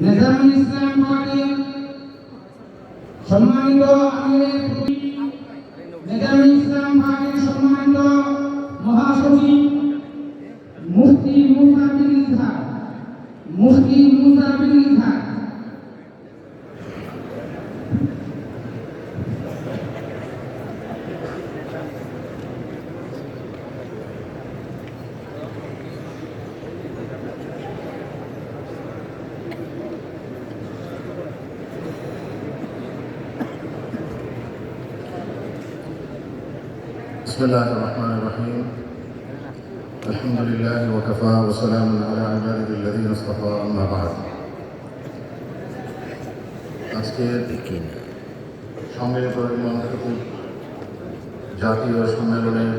নেজামুল ইসলাম party সম্মানিত আমিরের নেজামুল ইসলাম পার্টির সম্মানিত মহাসচিব, মুফতি মুসা বিন ইসহাক মুফতি ইসহাক بسم الله الرحمن الرحيم الحمد لله وكفى وسلام على عباده الذين اصطفى أما بعد আজকের সম্মিলিত ইমাম খতিব জাতীয় সম্মেলনের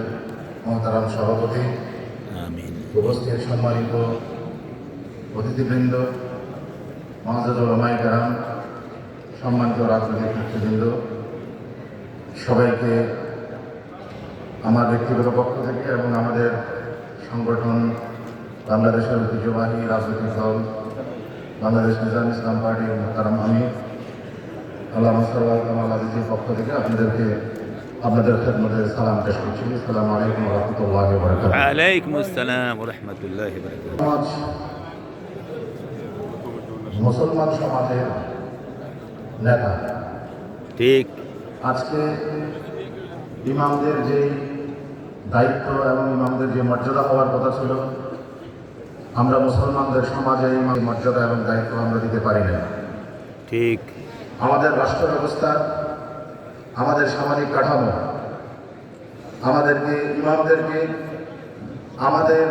মহতারাম সভাপতি উপস্থিত সম্মানিত অতিথিবৃন্দ মহাজাদ রমাই কারাম সম্মানিত রাজনৈতিক নেতৃবৃন্দ সবাইকে আমার ব্যক্তিগত পক্ষ থেকে এবং আমাদের সংগঠন বাংলাদেশের ঐতিহ্যবাহী রাজনৈতিক দল বাংলাদেশ নিজাম ইসলাম পার্টি মোহতারাম আমি আল্লাহ মুসাল্লাহ পক্ষ থেকে আপনাদেরকে আপনাদের খেদমতে সালাম পেশ করছি। সালাম আলাইকুম রহমতুল্লাহ আলাইকুম আসসালাম রহমতুল্লাহ সমাজ মুসলমান সমাজের নেতা। ঠিক। আজকে ইমামদের যেই দায়িত্ব এবং ইমামদের যে মর্যাদা হওয়ার কথা ছিল আমরা মুসলমানদের সমাজে ইমাম মর্যাদা এবং দায়িত্ব আমরা দিতে পারি না। ঠিক। আমাদের রাষ্ট্র ব্যবস্থা আমাদের সামাজিক কাঠামো আমাদেরকে ইমামদেরকে আমাদের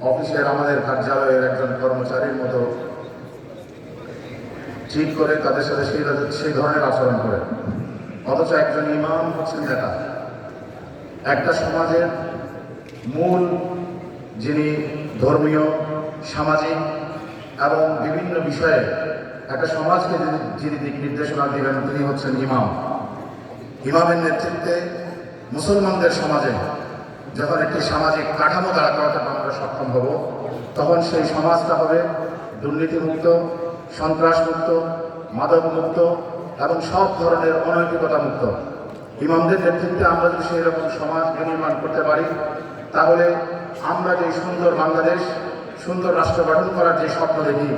অফিসের আমাদের কার্যালয়ের একজন কর্মচারীর মতো ঠিক করে তাদের সাথে সেই সেই ধরনের আচরণ করে। অথচ একজন ইমাম হচ্ছেন নেতা। একটা সমাজের মূল যিনি ধর্মীয়, সামাজিক এবং বিভিন্ন বিষয়ে একটা সমাজকে যিনি দিক নির্দেশনা দিবেন তিনি হচ্ছেন ইমাম। ইমামের নেতৃত্বে মুসলমানদের সমাজে যখন একটি সামাজিক কাঠামো দাঁড়া করাতে আমরা সক্ষম হব, তখন সেই সমাজটা হবে দুর্নীতিমুক্ত, সন্ত্রাসমুক্ত, মাদকমুক্ত এবং সব ধরনের অনৈতিকতা মুক্ত ইমামদের নেতৃত্বে আমরা যদি সেই রকম সমাজ বিনির্মাণ করতে পারি তাহলে আমরা যে সুন্দর বাংলাদেশ সুন্দর রাষ্ট্র গঠন করার যে স্বপ্ন দেখি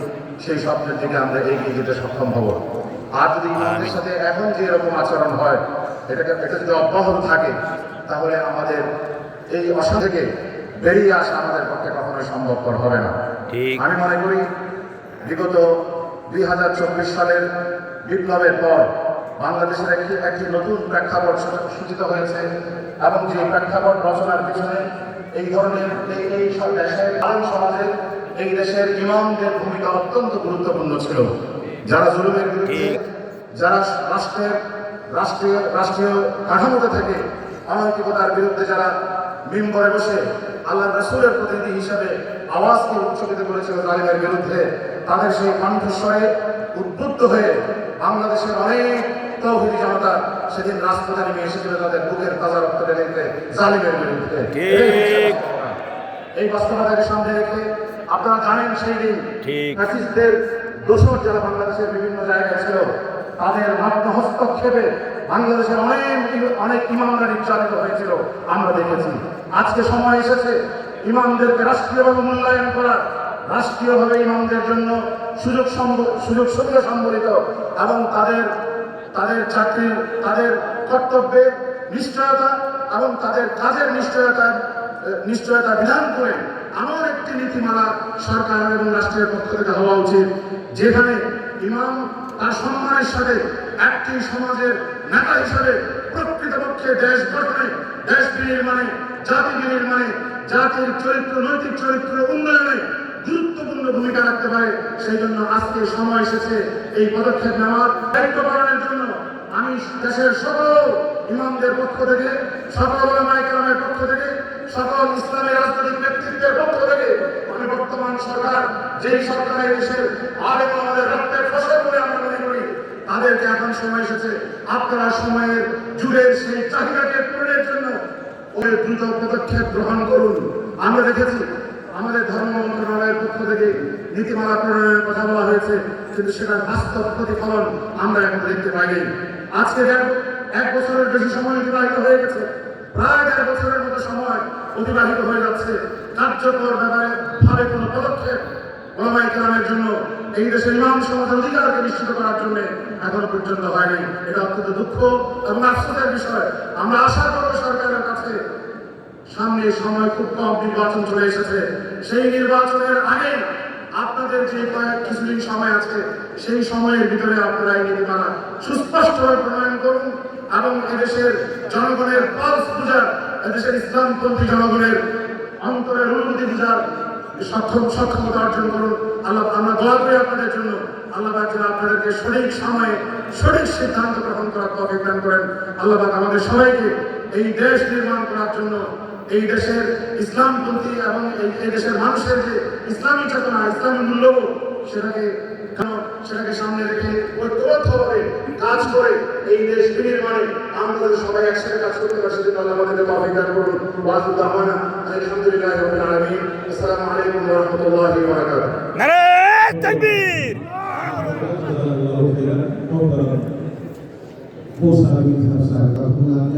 সেই স্বপ্নের দিকে আমরা এগিয়ে যেতে সক্ষম হব। আর যদি ইমামদের সাথে এখন যে এরকম আচরণ হয় এটাকে এটা যদি অব্যাহত থাকে তাহলে আমাদের এই অসা থেকে বেরিয়ে আসা আমাদের পক্ষে কখনোই সম্ভবপর হবে না। আমি মনে করি বিগত দুই হাজার চব্বিশ সালের বিপ্লবের পর বাংলাদেশের একটি একটি নতুন প্রেক্ষাপট সূচ- সূচিত হয়েছে এবং যে প্রেক্ষাপট রচনার পিছনে এই ধরনের এই এই সব দেশের আলম সমাজের এই দেশের ইমামদের ভূমিকা অত্যন্ত গুরুত্বপূর্ণ ছিল। যারা জুলুমের বিরুদ্ধে যারা রাষ্ট্রের রাষ্ট্রীয় রাষ্ট্রীয় কাঠামোতে থেকে অনৈতিকতার বিরুদ্ধে যারা মিম্বরে বসে আল্লাহ রসুলের প্রতিনিধি হিসেবে আওয়াজকে উৎসবিত করেছিল তালিমের বিরুদ্ধে তাদের সেই কণ্ঠস্বরে উদ্বুদ্ধ হয়ে বাংলাদেশের অনেক তৌহিদি জনতা সেদিন রাজপথে নেমে এসেছিল তাদের বুকের তাজা রক্ত দিতে জালিমের বিরুদ্ধে। এই বাস্তবতাকে সামনে রেখে আপনারা জানেন সেই দিন ফ্যাসিস্টদের দোষর যারা বাংলাদেশের বিভিন্ন জায়গায় ছিল তাদের মাত্র হস্তক্ষেপে বাংলাদেশের অনেক অনেক ইমামরা নির্যাতিত হয়েছিল আমরা দেখেছি। আজকে সময় এসেছে ইমামদেরকে রাষ্ট্রীয়ভাবে মূল্যায়ন করা রাষ্ট্রীয়ভাবে ইমামদের জন্য সুযোগ সুযোগ সুবিধা সম্বলিত এবং তাদের তাদের চাকরির তাদের কর্তব্যের নিশ্চয়তা এবং তাদের কাজের নিশ্চয়তা নিশ্চয়তা বিধান করে এমন একটি নীতিমালা সরকার এবং রাষ্ট্রের পক্ষ থেকে হওয়া উচিত, যেখানে ইমাম তার সম্মানের সাথে একটি সমাজের নেতা হিসাবে প্রকৃতপক্ষে দেশ গঠনে, দেশ বিনির্মাণে জাতি বিনির্মাণে জাতির চরিত্র, নৈতিক চরিত্র উন্নয়নে গুরুত্বপূর্ণ ভূমিকা রাখতে পারে, সেই জন্য আজকে সময় এসেছে এই পদক্ষেপ নেওয়ার। দায়িত্ব পালনের জন্য আমি দেশের সকল ইমামদের পক্ষ থেকে, সকল ওলামায়ে পক্ষ থেকে, সকল ইসলামী রাজনৈতিক নেতৃত্বের পক্ষ থেকে আমি বর্তমান সরকার, যেই সরকার দেশের আরেক আমাদের রক্তের ফসল বলে আমরা মনে করি, তাদেরকে এখন সময় এসেছে। আপনারা সময়ের যুগের সেই চাহিদাকে পূরণের জন্য ওই দ্রুত পদক্ষেপ গ্রহণ করুন। আমরা দেখেছি আমাদের ধর্ম মন্ত্রণালয়ের পক্ষ থেকে নীতিমালা প্রণয়নের কথা বলা হয়েছে, কিন্তু সেটার বাস্তব প্রতিফলন আমরা এখন দেখতে পাইনি। আজকে দেড় এক বছরের বেশি সময় অতিবাহিত হয়ে গেছে, প্রায় দেড় বছরের মতো সময় অতিবাহিত হয়ে যাচ্ছে। কার্যকর ব্যাপারে ভাবে কোনো পদক্ষেপ কেরামের জন্য এই দেশের ইমাম সমাজের অধিকারকে নিশ্চিত করার জন্য এখনও পর্যন্ত হয়নি। এটা অত্যন্ত দুঃখ এবং আফসোসের বিষয়। আমরা আশা করব সরকারের সামনে সময় খুব কম নির্বাচন চলে এসেছে। সেই নির্বাচনের আগে আপনাদের যে কয়েক কিছুদিন সময় আছে, সেই সময়ের ভিতরে আপনারা এই নীতিমালা সুস্পষ্টভাবে প্রণয়ন করুন এবং এদেশের জনগণের পালস বুঝার, এদেশের ইসলামপন্থী জনগণের অন্তরের অনুভূতি বুঝার সক্ষম সক্ষমতা অর্জন করুন। আল্লাহ, আমরা দোয়া করি আপনাদের জন্য। আল্লাহ যেন আপনাদেরকে সঠিক সময়ে সঠিক সিদ্ধান্ত গ্রহণ করার তফিক দান করেন। আল্লাহ আমাদের সবাইকে এই দেশ নির্মাণ করার জন্য এই দেশের ইসলামপন্থী এবং এই দেশের মানুষের যে ইসলামী চেতনা ইসলামী মূল্যবোধ সেটাকে সেটাকে সামনে রেখে ঐক্যবদ্ধভাবে কাজ করে এই দেশ বিনির্মাণে আমরা সবাই একসাথে কাজ করতে পারি সেজন্য আল্লাহ আমাদেরকে তৌফিক দান করুন। ওয়াসুদ দাওয়ানা আলহামদুলিল্লাহ রাব্বিল আলামিন। আসসালামু আলাইকুম ওয়া রাহমাতুল্লাহি ওয়া বারাকাতুহু। নারে তাকবীর! di Sasa, Kapuna,